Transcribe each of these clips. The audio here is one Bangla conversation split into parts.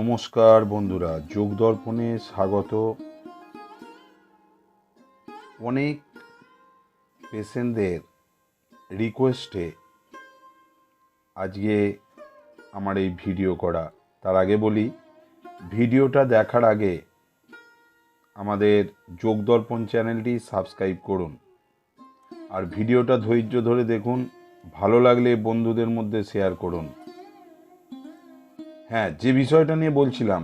নমস্কার বন্ধুরা যোগ দর্পণে স্বাগত। অনেক পেশেন্টদের রিকোয়েস্টে আজকে আমার এই ভিডিও করা। তার আগে বলি, ভিডিওটা দেখার আগে আমাদের যোগ দর্পণ চ্যানেলটি সাবস্ক্রাইব করুন। আর ভিডিওটা ধৈর্য ধরে দেখুন, ভালো লাগলে বন্ধুদের মধ্যে শেয়ার করুন। হ্যাঁ যে বিষয়টা নিয়ে বলছিলাম,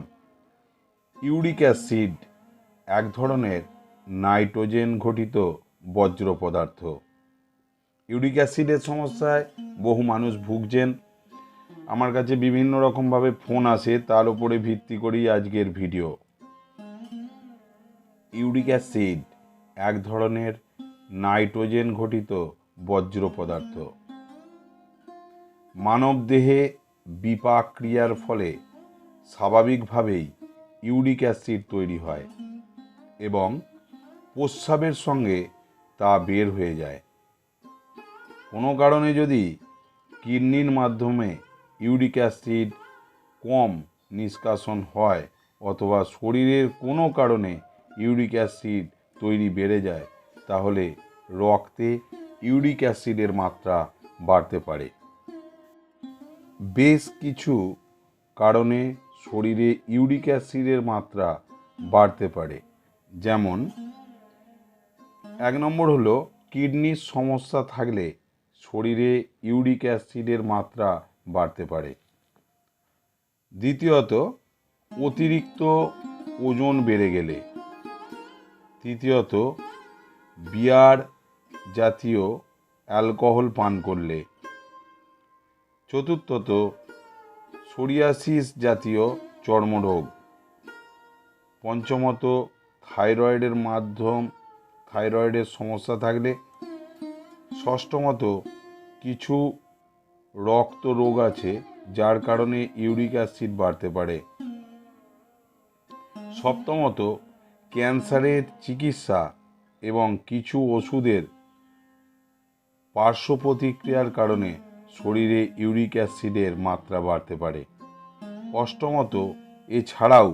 ইউরিক অ্যাসিড এক ধরনের নাইট্রোজেন ঘটিত বজ্র পদার্থ। ইউরিক অ্যাসিডের সমস্যায় বহু মানুষ ভুগছেন। আমার কাছে বিভিন্ন রকমভাবে ফোন আসে, তার উপরে ভিত্তি করেই আজকের ভিডিও। ইউরিক অ্যাসিড এক ধরনের নাইট্রোজেন ঘটিত বজ্র পদার্থ। মানব দেহে বিপাক ক্রিয়ার ফলে স্বাভাবিকভাবেই ইউরিক অ্যাসিড তৈরি হয় এবং প্রস্রাবের সঙ্গে তা বের হয়ে যায়। কোনো কারণে যদি কিডনির মাধ্যমে ইউরিক অ্যাসিড কম নিষ্কাশন হয় অথবা শরীরের কোনো কারণে ইউরিক অ্যাসিড তৈরি বেড়ে যায়, তাহলে রক্তে ইউরিক অ্যাসিডের মাত্রা বাড়তে পারে। বেশ কিছু কারণে শরীরে ইউরিক অ্যাসিডের মাত্রা বাড়তে পারে। যেমন, এক নম্বর হলো কিডনির সমস্যা থাকলে শরীরে ইউরিক অ্যাসিডের মাত্রা বাড়তে পারে। দ্বিতীয়ত, অতিরিক্ত ওজন বেড়ে গেলে। তৃতীয়ত, বিয়ার জাতীয় অ্যালকোহল পান করলে চতুর্থত সোরিয়াসিস জাতীয় চর্মরোগ। পঞ্চমত থাইরয়েডের মাধ্যম, থাইরয়েডের সমস্যা থাকলে। ষষ্ঠমত কিছু রক্ত রোগ আছে, যার কারণে ইউরিক অ্যাসিড বাড়তে পারে। সপ্তমত ক্যান্সারের চিকিৎসা এবং কিছু ওষুধের পার্শ্ব প্রতিক্রিয়ার কারণে শরীরে ইউরিক অ্যাসিডের মাত্রা বাড়তে পারে। অষ্টমত এছাড়াও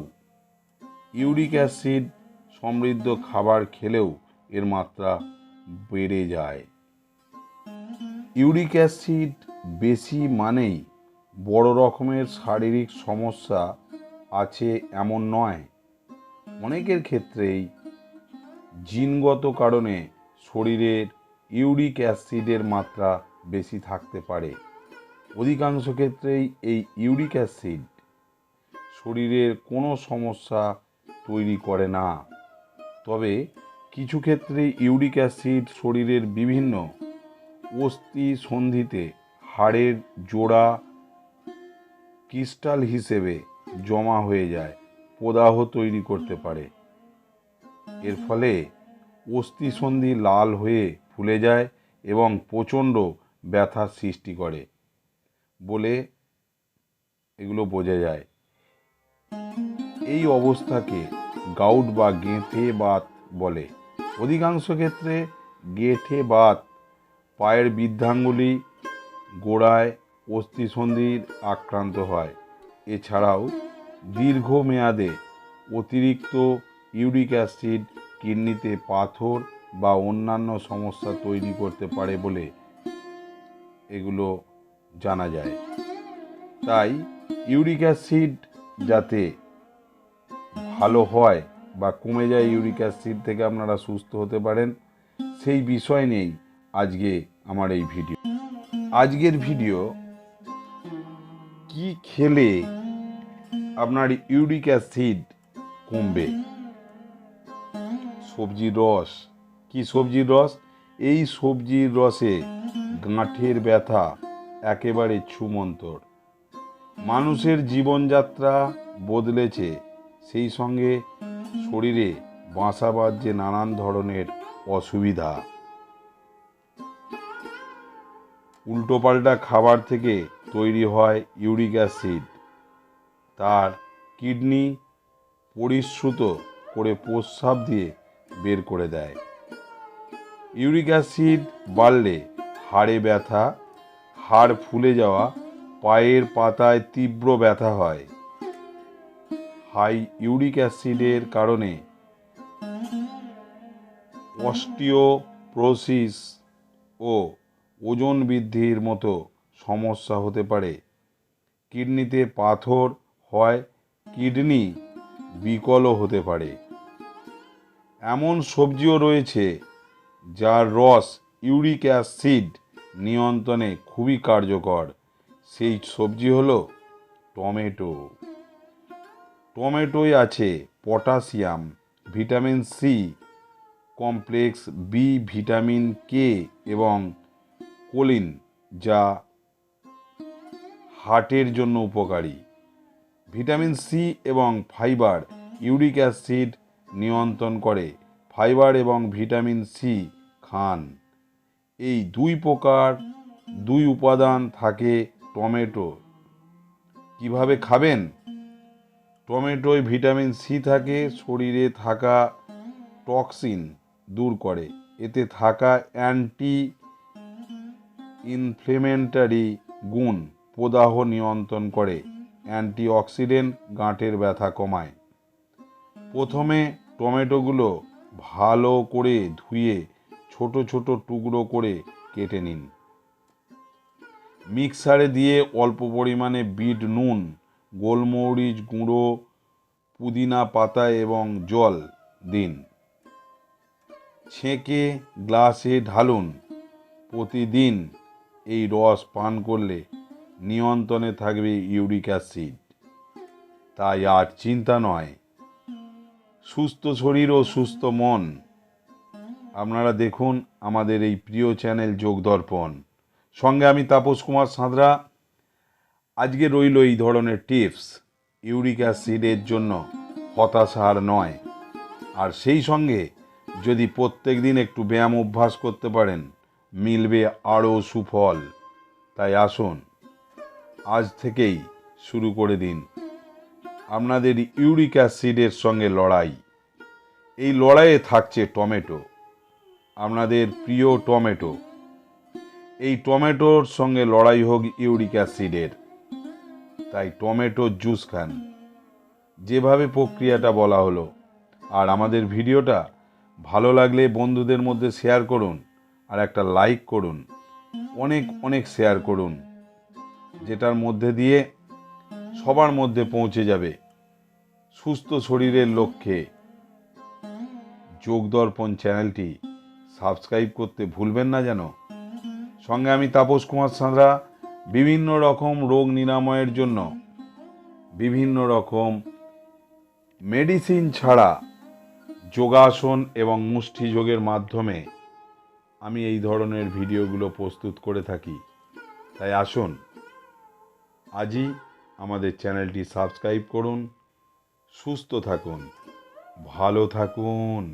ইউরিক অ্যাসিড সমৃদ্ধ খাবার খেলেও এর মাত্রা বেড়ে যায়। ইউরিক অ্যাসিড বেশি মানেই বড় রকমের শারীরিক সমস্যা আছে এমন নয়। অনেকের ক্ষেত্রেই জিনগত কারণে শরীরের ইউরিক অ্যাসিডের মাত্রা বেশি থাকতে পারে। অধিকাংশ ক্ষেত্রেই এই ইউরিক অ্যাসিড শরীরের কোনো সমস্যা তৈরি করে না। তবে কিছু ক্ষেত্রে ইউরিক অ্যাসিড শরীরের বিভিন্ন অস্থি সন্ধিতে হাড়ের জোড়া ক্রিস্টাল হিসেবে জমা হয়ে যায়, প্রদাহ তৈরি করতে পারে। এর ফলে অস্থিসন্ধি লাল হয়ে ফুলে যায় এবং প্রচণ্ড ব্যথার সৃষ্টি করে বলে এগুলো বোঝা যায়। এই অবস্থাকে গাউট বা গেঁথে বাত বলে। অধিকাংশ ক্ষেত্রে গেঁথে বাত পায়ের বৃদ্ধাঙ্গুলি গোড়ায় অস্থিসন্ধির আক্রান্ত হয়। এছাড়াও দীর্ঘমেয়াদে অতিরিক্ত ইউরিক অ্যাসিড, কিডনিতে পাথর বা অন্যান্য সমস্যা তৈরি করতে পারে বলে এগুলো জানা যায়। তাই ইউরিক অ্যাসিড যাতে ভালো হয় বা কমে যায় ইউরিক অ্যাসিড থেকে আপনারা সুস্থ হতে পারেন, সেই বিষয় নেই আজকে আমার এই ভিডিও। আজকের ভিডিও কি খেলে আপনার ইউরিক অ্যাসিড কমবে? সবজির রস, কি সবজির রস? এই সবজির রসে গাঁঠের ব্যথা একেবারে ছুমন্তর। মানুষের জীবনযাত্রা বদলেছে, সেই সঙ্গে শরীরে বাসা বাঁধছে নানান ধরনের অসুবিধা। উল্টোপাল্টা খাবার থেকে তৈরি হয় ইউরিক অ্যাসিড। তার কিডনি পরিশ্রুত করে প্রস্রাব দিয়ে বের করে দেয়। ইউরিক অ্যাসিড বাড়লে হাড়ে ব্যথা, হাড় ফুলে যাওয়া, পায়ের পাতায় তীব্র ব্যথা হয়। হাই ইউরিক অ্যাসিডের কারণে অস্টিওপ্রোসিস ও ওজন বৃদ্ধির মতো সমস্যা হতে পারে। কিডনিতে পাথর হয়, কিডনি বিকলও হতে পারে। এমন সবজিও রয়েছে যার রস ইউরিক অ্যাসিড নিয়ন্ত্রণে খুবই কার্যকর। সেই সবজি হলো টমেটো। টমেটোয় আছে potassium, vitamin C complex B vitamin K এবং কোলিন, যা হার্টের জন্য উপকারী। ভিটামিন সি এবং ফাইবার, ইউরিক অ্যাসিড নিয়ন্ত্রণ করে। ফাইবার এবং ভিটামিন সি খান। এই দুই প্রকার দুই উপাদান থাকে টমেটো। কীভাবে খাবেন? টমেটোয় ভিটামিন সি থাকে, শরীরে থাকা টক্সিন দূর করে। এতে থাকা অ্যান্টি ইনফ্লেমেন্টারি গুণ, প্রদাহ নিয়ন্ত্রণ করে, অ্যান্টিঅক্সিডেন্ট গাঁটের ব্যথা কমায়। প্রথমে টমেটোগুলো ভালো করে ধুয়ে ছোট ছোট টুকরো করে কেটে নিন। মিক্সারে দিয়ে অল্প পরিমাণে বিট নুন, গোলমরিচ গুঁড়ো, পুদিনা পাতা এবং জল দিন। ছেঁকে গ্লাসে ঢালুন। প্রতিদিন এই রস পান করলে নিয়ন্ত্রণে থাকবে ইউরিক অ্যাসিড। তাই আর চিন্তা নয়। সুস্থ শরীর ও সুস্থ মন আপনারা দেখুন আমাদের এই প্রিয় চ্যানেল যোগ দর্পণ। সঙ্গে আমি তাপস কুমার সাঁতরা। আজকে রইল এই ধরনের টিপস, ইউরিক অ্যাসিডের জন্য হতাশার নয়। আর সেই সঙ্গে যদি প্রত্যেক দিন একটু ব্যায়াম অভ্যাস করতে পারেন, মিলবে আরও সুফল। তাই আসুন, আজ থেকেই শুরু করে দিন। আপনাদের ইউরিক অ্যাসিডের সঙ্গে লড়াই। এই লড়াইয়ে থাকছে টমেটো। আপনাদের প্রিয় টমেটো। এই টমেটোর সঙ্গে লড়াই হোক ইউরিক অ্যাসিডের। তাই টমেটো জুস খান। যেভাবে প্রক্রিয়াটা বলা হলো। আর আমাদের ভিডিওটা ভালো লাগলে বন্ধুদের মধ্যে শেয়ার করুন আর একটা লাইক করুন। অনেক অনেক শেয়ার করুন। যেটার মধ্যে দিয়ে সবার মধ্যে পৌঁছে যাবে। সুস্থ শরীরের লক্ষ্যে যোগদর্পণ চ্যানেলটি। সাবস্ক্রাইব করতে ভুলবেন না যেন। সঙ্গে আমি তাপস কুমার সাঁতরা, বিভিন্ন রকম রোগ নিরাময়ের জন্য, বিভিন্ন রকম মেডিসিন ছাড়া যোগাসন এবং মুষ্টি যোগের মাধ্যমে আমি এই ধরনের ভিডিওগুলো প্রস্তুত করে থাকি। তাই আসুন, আজই আমাদের চ্যানেলটি সাবস্ক্রাইব করুন, সুস্থ থাকুন, ভালো থাকুন।